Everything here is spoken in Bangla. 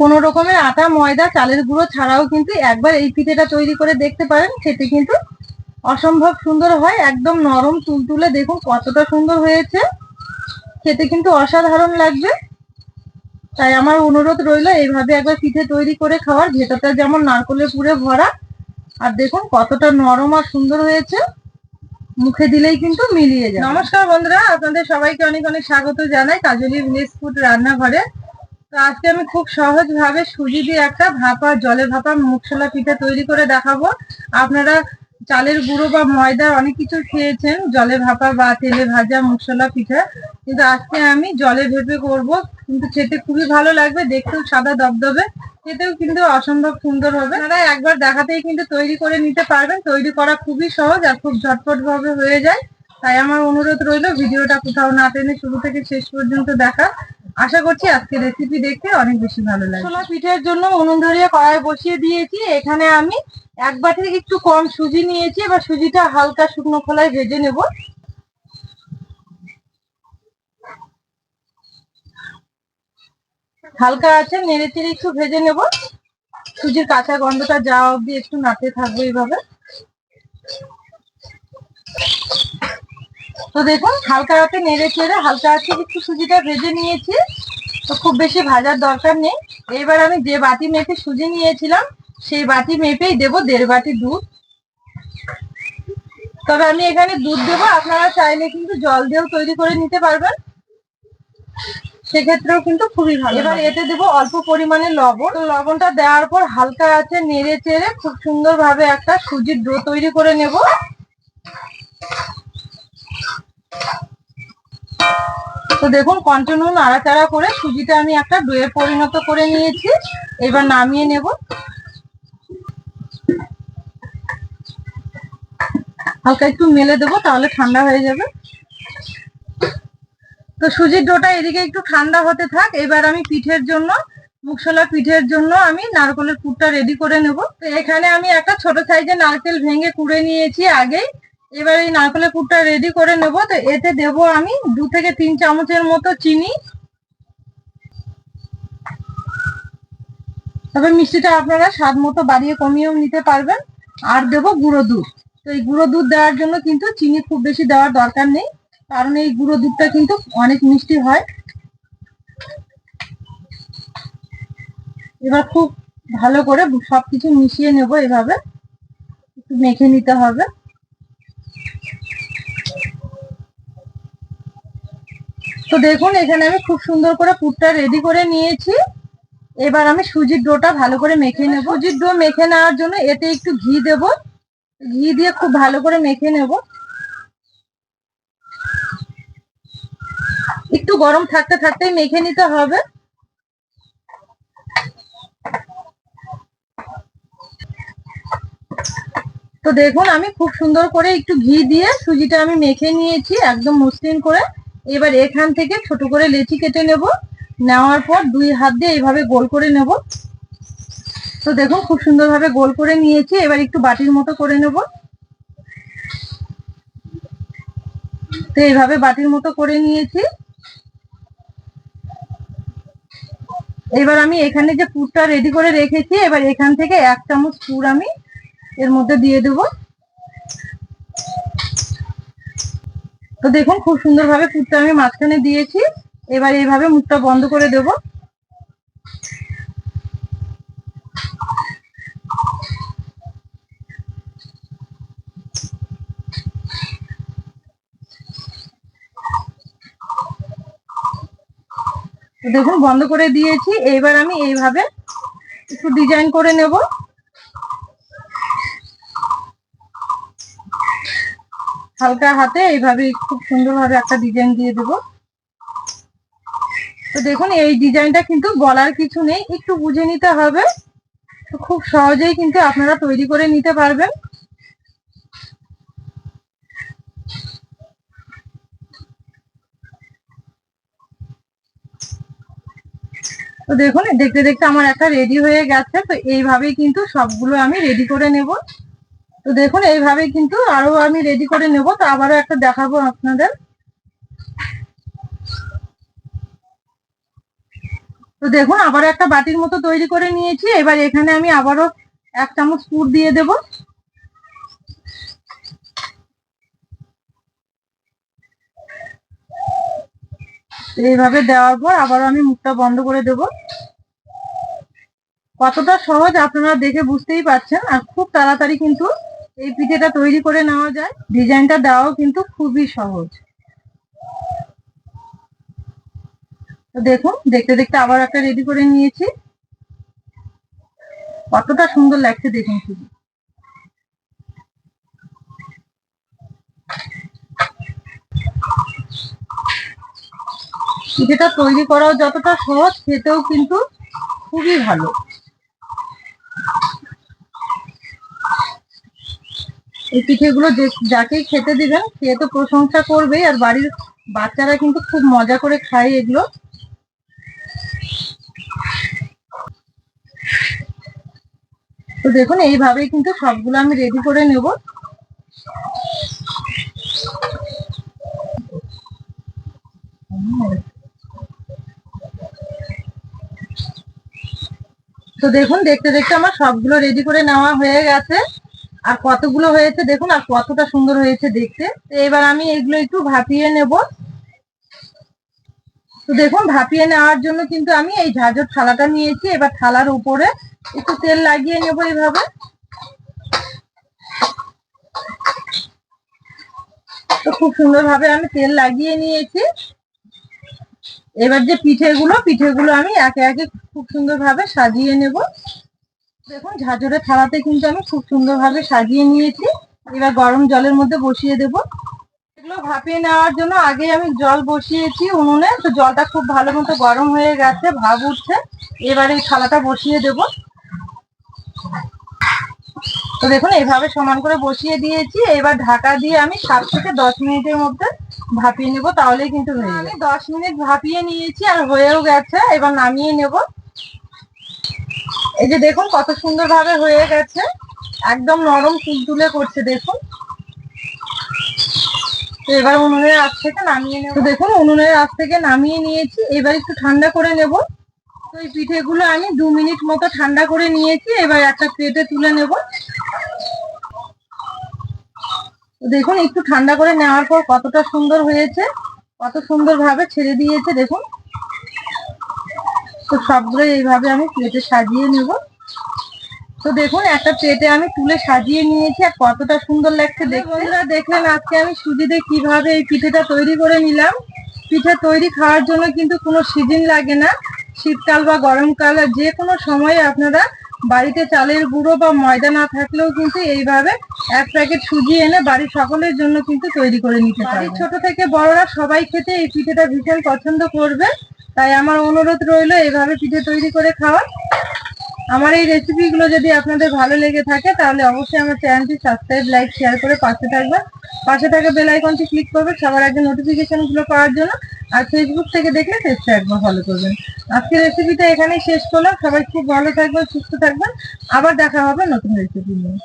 কোনো রকমের আটা, ময়দা, চালের গুঁড়ো ছাড়াও কিন্তু একবার এই পিঠেটা তৈরি করে দেখতে পারেন। খেতে কিন্তু অসম্ভব সুন্দর হয়, একদম নরম তুলতুলে। দেখুন কতটা সুন্দর হয়েছে। খেতে কিন্তু অসাধারণ লাগবে। তাই আমার অনুরোধ রইল এইভাবে একবার পিঠে তৈরি করে খাওয়ার। ভেতরটা যেমন নারকলের পুরে ভরা, আর দেখুন কতটা নরম আর সুন্দর হয়েছে। মুখে দিলেই কিন্তু মিলিয়ে যায় নমস্কার বন্ধুরা, আপনাদের সবাইকে অনেক অনেক স্বাগত জানাই কাজলি ভিলেজ ফুড রান্নাঘরে। তো আজকে আমি খুব সহজ ভাবে সুজি দিয়ে একটা ভাপা, জলে ভাপা মুখশোলা পিঠা তৈরি করে দেখাবো। আপনারা চালের গুঁড়ো বা ময়দা অনেক কিছু খেয়েছেন, জলে ভাপা বা তেলে ভাজা মুখশোলা পিঠা। কিন্তু আজকে আমি জলে ভেপে করব, কিন্তু খেতে খুবই ভালো লাগবে, দেখতেও সাদা দবদবে, খেতেও কিন্তু অসম্ভব সুন্দর হবে। আপনারা একবার দেখাতেই কিন্তু তৈরি করে নিতে পারবেন। তৈরি করা খুবই সহজ আর খুব ঝটপট ভাবে হয়ে যায়। তাই আমার অনুরোধ রইল, ভিডিওটা কোথাও না টেনে শুরু থেকে শেষ পর্যন্ত দেখা আশা করছি আজকে রেসিপি দেখতে অনেক বেশি ভালো লাগে ছোলা পিঠের জন্য উনুন ধরিয়ে কড়াই বসিয়ে দিয়েছি। এখানে আমি এক বাটি একটু কম সুজি নিয়েছি। এবার সুজিটা হালকা শুকনো খোলায় ভেজে নেব। হালকা আছে নেড়ে চেড়ে একটু ভেজে নেব। সুজির কাঁচা গন্ধটা যাওয়া অব্দি একটু নাড়তে থাকবে এইভাবে। তো দেখুন, হালকা হাতে নেড়ে চেড়ে, হালকা হাতে একটু সুজিটা ভেজে নিয়েছি। তো খুব বেশি ভাজার দরকার নেই। এবার আমি যে বাটি মেপে সুজি নিয়েছিলাম, সেই বাটি মেপেই দেব দেড় বাটি দুধ। তবে আমি এখানে দুধ দেবো, আপনারা চাইলে কিন্তু জল দিয়েও তৈরি করে নিতে পারবেন। সেক্ষেত্রেও কিন্তু খুবই ভালো এবার এতে দেবো অল্প পরিমাণে লবণ। লবণটা দেওয়ার পর হালকা আছে নেড়ে চেড়ে খুব সুন্দর ভাবে একটা সুজির ডো তৈরি করে নেব। তো দেখুন কন্টিনিউ নাড়াচাড়া করে সুজিটা আমি একটা ডোয়ে পরিণত করে নিয়েছি। এবার নামিয়ে নেব। হালকা একটু মেলে দেবো, তাহলে ঠান্ডা হয়ে যাবে। তো সুজির ডোটা এদিকে একটু ঠান্ডা হতে থাক। এবার আমি পিঠের জন্য মুখশোলা পিঠের জন্য আমি নারকেলের পুরটা রেডি করে নেব। তো এখানে আমি একটা ছোট সাইজের নারকেল ভেঙে কুড়ে নিয়েছি আগেই। এবার এই নারকেলের পুরটা রেডি করে নেব, তো এতে দেব আমি দু থেকে তিন চামচের মতো চিনি। তবে মিষ্টিটা আপনারা স্বাদ মতো বাড়িয়ে কমিয়েও নিতে পারবেন। আর দেব গুঁড়ো দুধ। তো এই গুঁড়ো দুধ দেওয়ার জন্য কিন্তু চিনি খুব বেশি দেওয়ার দরকার নেই, কারণ এই গুঁড়ো দুধটা কিন্তু অনেক মিষ্টি হয়। এবার খুব ভালো করে সবকিছু মিশিয়ে নেব এভাবে। একটু মেখে নিতে হবে। তো দেখুন, এখানে আমি খুব সুন্দর করে পুরটা রেডি করে নিয়েছি। এবার আমি সুজির ডোটা ভালো করে মেখে নেব। সুজির ডো মেখে নেওয়ার জন্য এতে একটু ঘি দেব। ঘি দিয়ে খুব ভালো করে মেখে নেব। একটু গরম থাকতে থাকতেই মেখে নিতে হবে। তো দেখুন, আমি খুব সুন্দর করে একটু ঘি দিয়ে সুজিটা আমি মেখে নিয়েছি একদম মসৃণ করে। এবার এখান থেকে ছোট করে লেচি কেটে নেব। নেওয়ার পর দুই হাত দিয়ে এইভাবে গোল করে নেব। তো দেখুন, খুব সুন্দরভাবে গোল করে নিয়েছি। এবার একটু বাটির মতো করে নেব। তো এইভাবে বাটির মতো করে নিয়েছি। এবার আমি এখানে যে পুরটা রেডি করে রেখেছি, এবার এখান থেকে এক চামচ পুর আমি এর মধ্যে দিয়ে দেব। তো দেখুন, খুব সুন্দরভাবে পুরটা আমি মাঝখানে দিয়েছি। এবার এইভাবে মুখটা বন্ধ করে দেব। দেখুন, বন্ধ করে দিয়েছি। এইবার আমি এইভাবে একটু ডিজাইন করে নেব। হালকা হাতে এইভাবে খুব সুন্দরভাবে একটা ডিজাইন দিয়ে দেব। তো দেখুন, এই ডিজাইনটা কিন্তু বলার কিছু নেই, একটু বুঝে নিতে হবে। খুব সহজেই কিন্তু আপনারা তৈরি করে নিতে পারবেন। তো দেখুন, দেখতে দেখতে আমার একটা রেডি হয়ে গেছে, তো এইভাবেই কিন্তু সবগুলো আমি রেডি করে নেব। তো দেখুন, এইভাবে কিন্তু আরও আমি রেডি করে নেব, তো আবারও একটা দেখাবো আপনাদের। তো দেখুন আবার একটা বাটির মতো তৈরি করে নিয়েছি। এবার এখানে আমি আবারও এক চামচ পুর দিয়ে দেব। এইভাবে দেওয়ার পর আবারও আমি মুখটা বন্ধ করে দেব। কতটা সহজ আপনারা দেখে বুঝতেই পারছেন, আর খুব তাড়াতাড়ি কিন্তু এই পিঠেটা তৈরি করে নেওয়া যায়। ডিজাইনটা দেওয়াও কিন্তু খুবই সহজ। তো দেখুন, দেখতে দেখতে আবার একটা রেডি করে নিয়েছি। কতটা সুন্দর লাগছে দেখুন শুধু পিঠেটা তৈরি করাও যতটা সহজ, খেতেও কিন্তু খুবই ভালো। এই পিঠেগুলো যে- যাকেই খেতে দিবেন, সে তো প্রশংসা করবেই। আর বাড়ির বাচ্চারা কিন্তু খুব মজা করে খায় এগুলো। তো দেখুন, এইভাবেই কিন্তু সবগুলো আমি রেডি করে নেব। তো দেখুন, দেখতে দেখতে আমার সবগুলো রেডি করে নেওয়া হয়ে গেছে। আর কতগুলো হয়েছে দেখুন, আর কতটা সুন্দর হয়েছে দেখতে। তো এবার আমি এগুলো একটু ভাপিয়ে নেব। তো দেখুন, ভাপিয়ে নেওয়ার জন্য কিন্তু আমি এই ঝাঁঝর থালাটা নিয়েছি। এবার থালার উপরে একটু তেল লাগিয়ে নেব এইভাবে তো খুব সুন্দরভাবে আমি তেল লাগিয়ে নিয়েছি। এবার যে পিঠেগুলো পিঠেগুলো আমি একে একে খুব সুন্দরভাবে সাজিয়ে নেব। দেখুন ঝাঁঝরের থালাতে কিন্তু আমি খুব সুন্দরভাবে সাজিয়ে নিয়েছি। এবার গরম জলের মধ্যে বসিয়ে দেব। এগুলো ভাপিয়ে নেওয়ার জন্য আগে আমি জল বসিয়েছি উনুনে। তো জলটা খুব ভালো মতো গরম হয়ে গেছে ভাব উঠছে। এবার এই থালাটা বসিয়ে দেব। তো দেখুন এইভাবে সমান করে বসিয়ে দিয়েছি। এবার ঢাকা দিয়ে আমি সাত থেকে দশ মিনিটের মধ্যে ভাপিয়ে নেব তাহলেই কিন্তু হয়ে যাবে। আমি দশ মিনিট ভাপিয়ে নিয়েছি আর হয়েও গেছে। এবার নামিয়ে নেব। এই যে দেখুন কত সুন্দর ভাবে হয়ে গেছে। একদম নরম তুলতুলে করছে, দেখুন। তো এবার উনুনের আঁচ থেকে নামিয়ে নেব। দেখুন উনুনের আঁচ থেকে নামিয়ে নিয়েছি। এবার একটু ঠান্ডা করে নেব। তো এই পিঠেগুলো আমি দু মিনিট মতো ঠান্ডা করে নিয়েছি। এবার একটা প্লেটে তুলে নেব। দেখুন, একটু ঠান্ডা করে নেওয়ার পর কতটা সুন্দর হয়েছে, কত সুন্দর ভাবে ছেড়ে দিয়েছে, দেখুন। তো সবগুলো এইভাবে আমি প্লেটে সাজিয়ে নেব। তো দেখুন একটা প্লেটে আমি তুলে সাজিয়ে নিয়েছি আর কতটা সুন্দর লাগছে দেখতে। বন্ধুরা দেখলেন আজকে আমি সুজিতে কীভাবে এই পিঠেটা তৈরি করে নিলাম। পিঠে তৈরি খাওয়ার জন্য কিন্তু কোনো সিজন লাগে না। শীতকাল বা গরমকাল যে কোনো সময়ে আপনারা বাড়িতে চালের গুঁড়ো বা ময়দা না থাকলেও কিন্তু এইভাবে এক প্যাকেট সুজি এনে বাড়ির সকলের জন্য কিন্তু তৈরি করে নিতে পারেন ছোট থেকে বড়রা সবাই খেতে এই পিঠেটা ভীষণ পছন্দ করবে। তাই আমার অনুরোধ রইল এইভাবে পিঠে তৈরি করে খাওয়ার। আমার এই রেসিপিগুলো যদি আপনাদের ভালো লেগে থাকে, তাহলে অবশ্যই আমার চ্যানেলটি সাবস্ক্রাইব লাইক শেয়ার করে পাশে থাকবেন। পাশে থাকা বেল আইকনটি ক্লিক করবেন, সবার আগে নোটিফিকেশনগুলো পাওয়ার জন্য। আর ফেসবুক থেকে দেখলে পেজটা একবার ফলো করবেন। আজকের রেসিপিটা এখানেই শেষ করলাম। সবাই খুব ভালো থাকবেন, সুস্থ থাকবেন। আবার দেখা হবে নতুন রেসিপি নিয়ে।